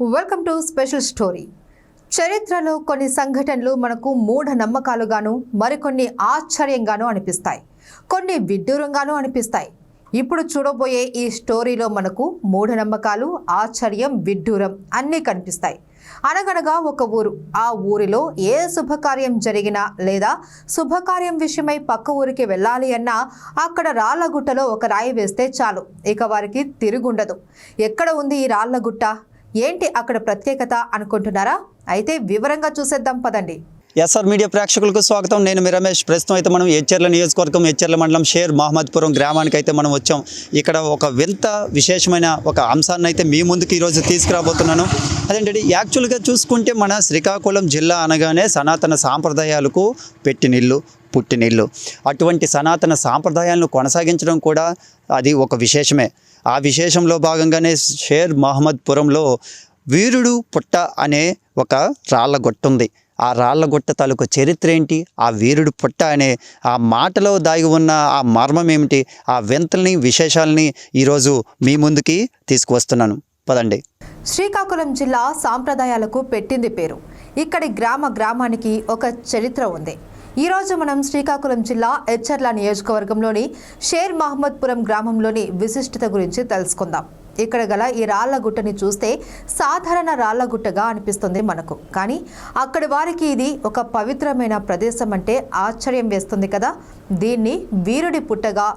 Welcome to special story చరిత్రలో కొన్ని సంఘటనలు మనకు మూఢ నమ్మకాలుగాను మరికొన్ని ఆశ్చర్యంగాను అనిపిస్తాయి. కొన్ని విడ్డూరంగాను అనిపిస్తాయి. ఇప్పుడు చూడబోయే ఈ స్టోరీలో మనకు మూఢనమ్మకాలు ఆశ్చర్యం విడ్డూరం అన్నీ కనిపిస్తాయి. అనగనగా ఒక ఊరు ఆ ఊరిలో ఏ శుభకార్యం జరిగినా లేదా శుభకార్యం విషయమై పక్క ఊరికి వెళ్ళాలి అన్నా అక్కడ రాళ్ళగుట్టలో ఒక రాయి వేస్తే చాలు. ఇక వారికి తిరుగుండదు. ఎక్కడ ఉంది ఈ రాళ్ళగుట్ట? ఏంటి అక్కడ ప్రత్యేకత అనుకుంటున్నారా? అయితే వివరంగా చూసేద్దాం పదండి. ఎస్ఆర్ మీడియా ప్రేక్షకులకు స్వాగతం. నేను మీ రమేష్. ప్రస్తుతం అయితే మనం హెచ్చర్ల నియోజకవర్గం హెచ్చర్ల మండలం షేర్ మహమ్మద్పురం గ్రామానికి అయితే మనం వచ్చాం. ఇక్కడ ఒక వింత విశేషమైన ఒక అంశాన్ని అయితే మీ ముందుకు ఈరోజు తీసుకురాబోతున్నాను. అదేంటంటే యాక్చువల్గా చూసుకుంటే మన శ్రీకాకుళం జిల్లా అనగానే సనాతన సాంప్రదాయాలకు పెట్టినిల్లు పుట్టినిల్లు. అటువంటి సనాతన సాంప్రదాయాలను కొనసాగించడం కూడా అది ఒక విశేషమే. ఆ విశేషంలో భాగంగానే షేర్ మహమ్మద్పురంలో వీరుడు పుట్ట అనే ఒక రాళ్ళ గొట్టుంది ఆ రాళ్ళగుట్ట తాలూకు చరిత్ర ఏంటి? ఆ వీరుడు పుట్ట అనే ఆ మాటలో దాగి ఉన్న ఆ మర్మం ఏమిటి? ఆ వింతల్ని విశేషాలని ఈరోజు మీ ముందుకి తీసుకువస్తున్నాను. పదండి. శ్రీకాకుళం జిల్లా సాంప్రదాయాలకు పెట్టింది పేరు. ఇక్కడి గ్రామ గ్రామానికి ఒక చరిత్ర ఉంది. ఈరోజు మనం శ్రీకాకుళం జిల్లా ఎచ్చర్ల నియోజకవర్గంలోని షేర్ మహమ్మద్పురం గ్రామంలోని విశిష్టత గురించి తెలుసుకుందాం. ఇక్కడ గల ఈ రాళ్ళ గుట్టని చూస్తే సాధారణ రాళ్ళ గుట్టగా అనిపిస్తుంది మనకు. కానీ అక్కడి వారికి ఇది ఒక పవిత్రమైన ప్రదేశం అంటే ఆశ్చర్యం వేస్తుంది కదా. దీన్ని వీరుడి పుట్టగా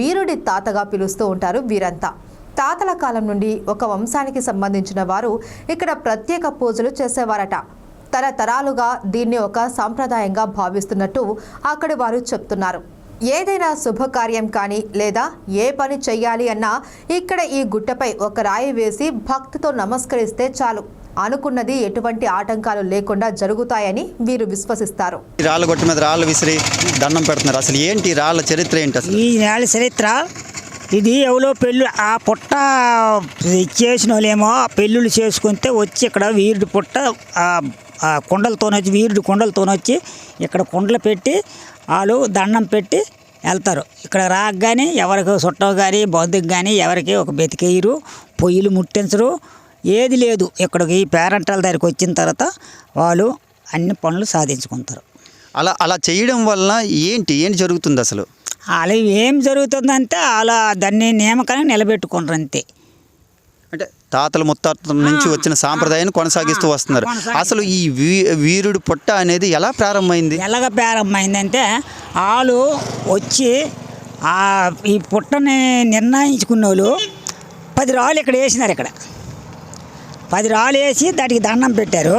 వీరుడి తాతగా పిలుస్తూ ఉంటారు వీరంతా. తాతల కాలం నుండి ఒక వంశానికి సంబంధించిన వారు ఇక్కడ ప్రత్యేక పూజలు చేసేవారట. తరతరాలుగా దీన్ని ఒక సాంప్రదాయంగా భావిస్తున్నట్టు అక్కడి వారు చెప్తున్నారు. ఏదైనా శుభకార్యం కానీ లేదా ఏ పని చెయ్యాలి అన్నా ఇక్కడ ఈ గుట్టపై ఒక రాయి వేసి భక్తితో నమస్కరిస్తే చాలు. అనుకున్నది ఎటువంటి ఆటంకాలు లేకుండా జరుగుతాయని వీరు విశ్వసిస్తారు. రాళ్ళ గుట్ట మీద రాళ్ళు విసిరి దండం పెడుతున్నారు. అసలు ఏంటి రాళ్ళ చరిత్ర ఏంటి అసలు? ఈ నేల చరిత్ర? ఇది ఎవరో పెళ్ళి ఆ పుట్ట చేసిన వాళ్ళేమో పెళ్ళిళ్ళు చేసుకుంటే వచ్చి ఇక్కడ వీరుడి పుట్ట ఆ కుండలతోనొచ్చి వీరుడి కుండలతోనొచ్చి ఇక్కడ కుండలు పెట్టి వాళ్ళు దండం పెట్టి వెళ్తారు. ఇక్కడ రాగానే ఎవరికి చుట్టవు కానీ బంధుకు కానీ ఎవరికి ఒక బతికేయరు పొయ్యిలు ముట్టించరు ఏది లేదు. ఇక్కడికి ఈ పేరెంటాల దగ్గరికి వచ్చిన తర్వాత వాళ్ళు అన్ని పనులు సాధించుకుంటారు. అలా అలా చేయడం వల్ల ఏంటి ఏంటి జరుగుతుంది అసలు? అలా ఏం జరుగుతుందంటే అలా దాన్ని నియామకాన్ని నిలబెట్టుకుంటారు అంతే. తాతల ముత్తాతల నుంచి వచ్చిన సాంప్రదాయాన్ని కొనసాగిస్తూ వస్తున్నారు. అసలు ఈ వీరుడు పుట్ట అనేది ఎలా ప్రారంభమైంది? ఎలాగ ప్రారంభమైందంటే వాళ్ళు వచ్చి ఈ పుట్టని నిర్ణయించుకున్న వాళ్ళు పది రాళ్ళు ఇక్కడ వేసినారు ఇక్కడ. పది రాళ్ళు వేసి దానికి దండం పెట్టారు.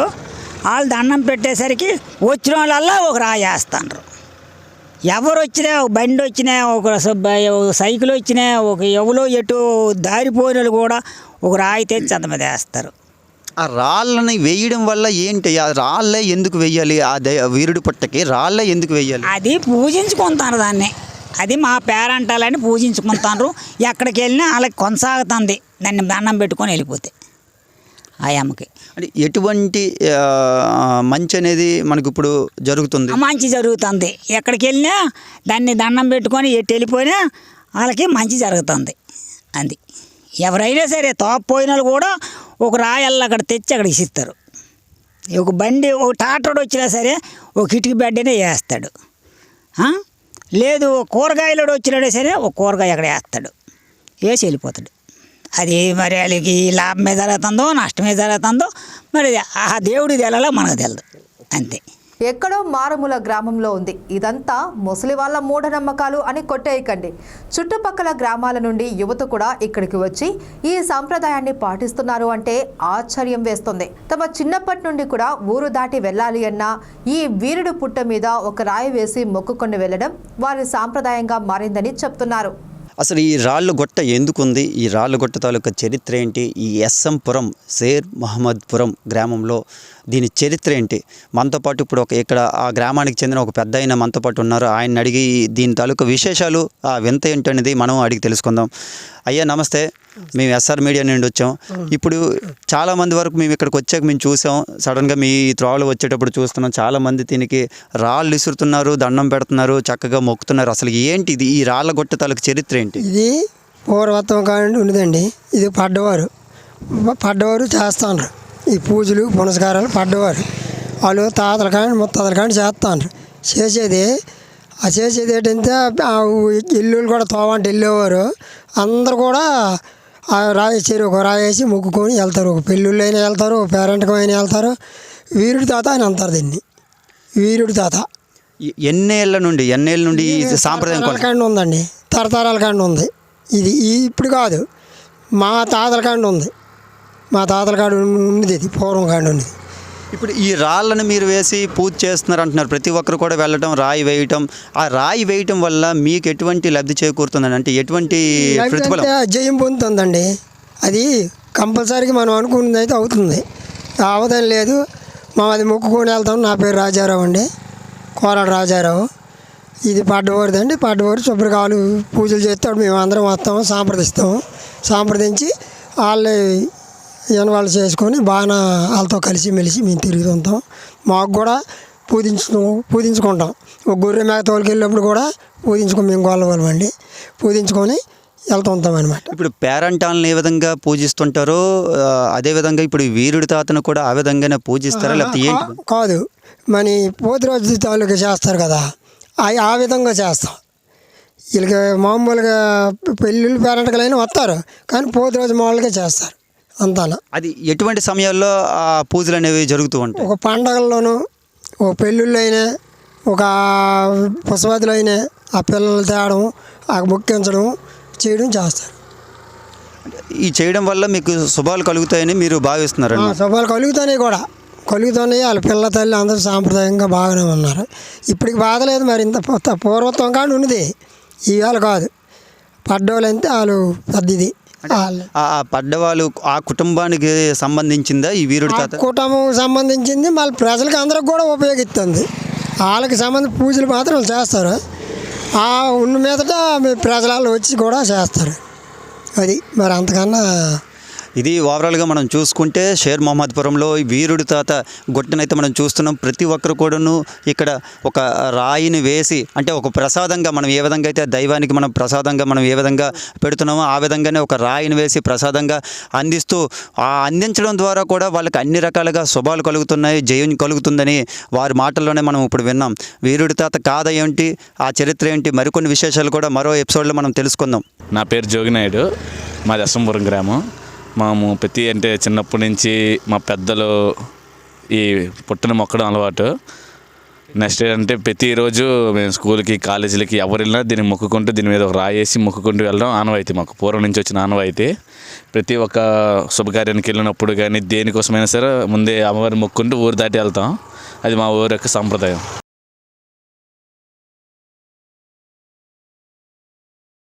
వాళ్ళు దండం పెట్టేసరికి వచ్చిన వాళ్ళల్లా ఒక రాయి వేస్తాండ్రు. ఎవరు వచ్చినా ఒక బండి వచ్చినా ఒక సైకిల్ వచ్చినా ఒక ఎవరో ఎటు దారిపోయిన వాళ్ళు కూడా ఒక రాయి తెచ్చి అంత మీద వేస్తారు. ఆ రాళ్ళని వేయడం వల్ల ఏంటి? ఆ రాళ్ళే ఎందుకు వేయాలి? ఆ దే- వీరుడి పుట్టకి రాళ్ళే ఎందుకు వేయాలి? అది పూజించుకుంటారు దాన్ని. అది మా పేరంటాలని పూజించుకుంటారు. ఎక్కడికి వెళ్ళినా వాళ్ళకి కొనసాగుతుంది. దాన్ని దండం పెట్టుకొని వెళ్ళిపోతే. ఆ అమ్మకి అంటే ఎటువంటి మంచి అనేది మనకు ఇప్పుడు జరుగుతుంది? మంచి జరుగుతుంది. ఎక్కడికి వెళ్ళినా దాన్ని దండం పెట్టుకొని ఎటు వెళ్ళిపోయినా వాళ్ళకి మంచి జరుగుతుంది. అది. ఎవరైనా సరే తోపపోయిన వాళ్ళు కూడా ఒక రాయల్లో అక్కడ తెచ్చి అక్కడ ఇస్తారు ఒక బండి ఒక టాటోడు వచ్చినా సరే ఒక కిటికీ బెడ్డనే వేస్తాడు. లేదు ఒక కూరగాయలోడు వచ్చినాడే సరే ఒక కూరగాయ అక్కడ వేస్తాడు. వేసి వెళ్ళిపోతాడు. అది మరి వాళ్ళకి లాభమే జరుగుతుందో నష్టమే జరుగుతుందో మరి ఆ దేవుడికి తెలాలో మనకు తెలియదు అంతే. ఎక్కడో మారుమూల గ్రామంలో ఉంది. ఇదంతా ముసలి వాళ్ళ మూఢనమ్మకాలు అని కొట్టేయకండి. చుట్టుపక్కల గ్రామాల నుండి యువత కూడా ఇక్కడికి వచ్చి ఈ సాంప్రదాయాన్ని పాటిస్తున్నారు అంటే ఆశ్చర్యం వేస్తుంది. తమ చిన్నప్పటి నుండి కూడా ఊరు దాటి వెళ్ళాలి అన్నా ఈ వీరుడు పుట్ట మీద ఒక రాయి వేసి మొక్కుకొని వెళ్ళడం వారి సాంప్రదాయంగా మారిందని చెప్తున్నారు. అసలు ఈ రాళ్ళు గొట్ట ఎందుకుంది? ఈ రాళ్ళు గొట్ట తాలూకా చరిత్ర ఏంటి? ఈ ఎస్ఎంపురం షేర్ మహమ్మద్పురం గ్రామంలో దీని చరిత్ర ఏంటి? మనతో పాటు ఇప్పుడు ఒక ఇక్కడ ఆ గ్రామానికి చెందిన ఒక పెద్ద అయిన మనతో పాటు ఉన్నారు. ఆయన అడిగి దీని తాలూకా విశేషాలు ఆ వింత ఏంటనేది మనం అడిగి తెలుసుకుందాం. అయ్యా నమస్తే. మేము ఎస్ఆర్ మీడియా నుండి వచ్చాం. ఇప్పుడు చాలా మంది వరకు మేము ఇక్కడికి వచ్చాక మేము చూసాం. సడన్గా మీ త్రోవలు వచ్చేటప్పుడు చూస్తున్నాం. చాలామంది దీనికి రాళ్ళు ఇసురుతున్నారు దండం పెడుతున్నారు చక్కగా మొక్కుతున్నారు. అసలు ఏంటి ఇది? ఈ రాళ్ళ గుట్ట తాలూకు చరిత్ర ఏంటి? ఇది పూర్వత్వం కాడి ఉండదండి. ఇది పడ్డవారు. పడ్డవారు చేస్తాండ్రు ఈ పూజలు పునస్కారాలు పడ్డవారు. వాళ్ళు తాతల కానీ ముత్తాతల కానీ చేస్తాను చేసేది ఆ చేసేది ఏంటంటే ఆ ఇల్లులు కూడా తోవంట వెళ్ళేవారు. అందరు కూడా ఆ రాయి చెరువు ఒక రాయి వేసి మొక్కుకొని వెళ్తారు. ఒక పెళ్ళిళ్ళు అయినా వెళ్తారు ఒక పేరెంట్కం అయినా వెళ్తారు. వీరుడి తాత అని అంటారు దీన్ని. వీరుడి తాత. ఎ- ఎన్నేళ్ళ నుండి ఎన్నేళ్ళ నుండి సాంప్రదాయం కాండి ఉందండి. తరతరాల కాండి ఉంది. ఇది ఇప్పుడు కాదు. మా తాతల కాండి ఉంది. మా తాతల కాడు ఉన్నది ఇది పూర్వం కాండి ఉన్నది ఇప్పుడు ఈ రాళ్ళను మీరు వేసి పూజ చేస్తున్నారు అంటున్నారు ప్రతి ఒక్కరు కూడా వెళ్ళటం రాయి వేయటం. ఆ రాయి వేయటం వల్ల మీకు ఎటువంటి లబ్ధి చేకూరుతుందండి? అంటే ఎటువంటి ప్రతిఫలం? జయం పొందుతుందండి. అది కంపల్సరీగా మనం అనుకున్నది అయితే అవుతుంది. అవదని లేదు. మా అది మొక్కుకొని వెళ్తాం. నా పేరు రాజారావు అండి. కోరాడు రాజారావు. ఇది పడ్డవారిది అండి పడ్డవారు శుభ్రకాలు పూజలు చేస్తాడు. మేము అందరం వస్తాము సాంప్రదిస్తాము సాంప్రదించి వాళ్ళే వాళ్ళు చేసుకొని బాగా వాళ్ళతో కలిసి మెలిసి మేము తిరుగుతుంటాం మాకు కూడా పూజించు పూజించుకుంటాం. ఒక గొర్రె మేక తోలుకెళ్ళినప్పుడు కూడా పూజించుకొని మేము గోళ్ళవాళ్ళమండి పూజించుకొని వెళ్తుంటాం అనమాట ఇప్పుడు పేరంటాలను ఏ విధంగా పూజిస్తుంటారో అదే విధంగా ఇప్పుడు వీరుడి తాతను కూడా ఆ విధంగానే పూజిస్తారా? లేకపోతే ఏంటి? కాదు. మన పోతురాజు తాలూకా చేస్తారు కదా అవి ఆ విధంగా చేస్తాం. వీళ్ళకి మామూలుగా పెళ్ళిళ్ళు పేరెంటకలైనా వస్తారు కానీ పోతురాజు మామూలుగా చేస్తారు. అంతానా అది ఎటువంటి సమయాల్లో ఆ పూజలు అనేవి జరుగుతూ ఉంటాయి? ఒక పండగల్లోనూ ఒక పెళ్ళిళ్ళు అయినా ఒక పుష్పవతులు అయినా ఆ పిల్లలు తేవడం ఆ మొక్కించడం చేయడం చేస్తారు. ఈ చేయడం వల్ల మీకు శుభాలు కలుగుతాయని మీరు భావిస్తున్నారండి? శుభాలు కలుగుతున్నాయి కూడా. కలుగుతున్నాయి వాళ్ళ పిల్ల తల్లి అందరూ సాంప్రదాయంగా బాగానే ఉన్నారు. ఇప్పటికి బాధ లేదు మరి ఇంత పూర్వ- పూర్వత్వం కానీ ఉన్నది. ఇవాళ కాదు. పడ్డోళ్ళు అంటే వాళ్ళు పెద్దది ఆ పడ్డవాళ్ళు ఆ కుటుంబానికి సంబంధించిందా ఈ వీరుడి కుటుంబం సంబంధించింది మళ్ళీ ప్రజలకు అందరికి కూడా ఉపయోగిస్తుంది. వాళ్ళకి సంబంధించి పూజలు మాత్రం చేస్తారు. ఆ ఉన్న మీదట ప్రజలు వచ్చి కూడా చేస్తారు. అది మరి అంతకన్నా ఇది ఓవరాల్గా మనం చూసుకుంటే షేర్ మహమ్మద్పురంలో ఈ వీరుడి తాత గుట్టనైతే మనం చూస్తున్నాం. ప్రతి ఒక్కరు కూడాను ఇక్కడ ఒక రాయిని వేసి అంటే ఒక ప్రసాదంగా మనం ఏ విధంగా అయితే దైవానికి మనం ప్రసాదంగా మనం ఏ విధంగా పెడుతున్నామో ఆ విధంగానే ఒక రాయిని వేసి ప్రసాదంగా అందిస్తూ ఆ అందించడం ద్వారా కూడా వాళ్ళకి అన్ని రకాలుగా శుభాలు కలుగుతున్నాయి జయం కలుగుతుందని వారి మాటల్లోనే మనం ఇప్పుడు విన్నాం. వీరుడి తాత కాద ఏంటి ఆ చరిత్ర ఏంటి మరికొన్ని విశేషాలు కూడా మరో ఎపిసోడ్లో మనం తెలుసుకుందాం. నా పేరు జోగినాయుడు మాది అసంపురం గ్రామం. మేము ప్రతి అంటే చిన్నప్పటి నుంచి మా పెద్దలు ఈ పుట్టిన మొక్కడం అలవాటు. నెక్స్ట్ ఏంటంటే ప్రతిరోజు మేము స్కూల్కి కాలేజీలకి ఎవరు వెళ్ళినా దీన్ని మొక్కుకుంటూ దీని మీద ఒక రాయేసి మొక్కుకుంటూ వెళ్ళడం ఆనవాయితీ మాకు. పూర్వం నుంచి వచ్చిన ఆనవాయితీ. ప్రతి ఒక్క శుభకార్యానికి వెళ్ళినప్పుడు కానీ దేనికోసమైనా సరే ముందే అమ్మవారిని మొక్కుంటూ ఊరు దాటి వెళ్తాం. అది మా ఊరి యొక్క సంప్రదాయం.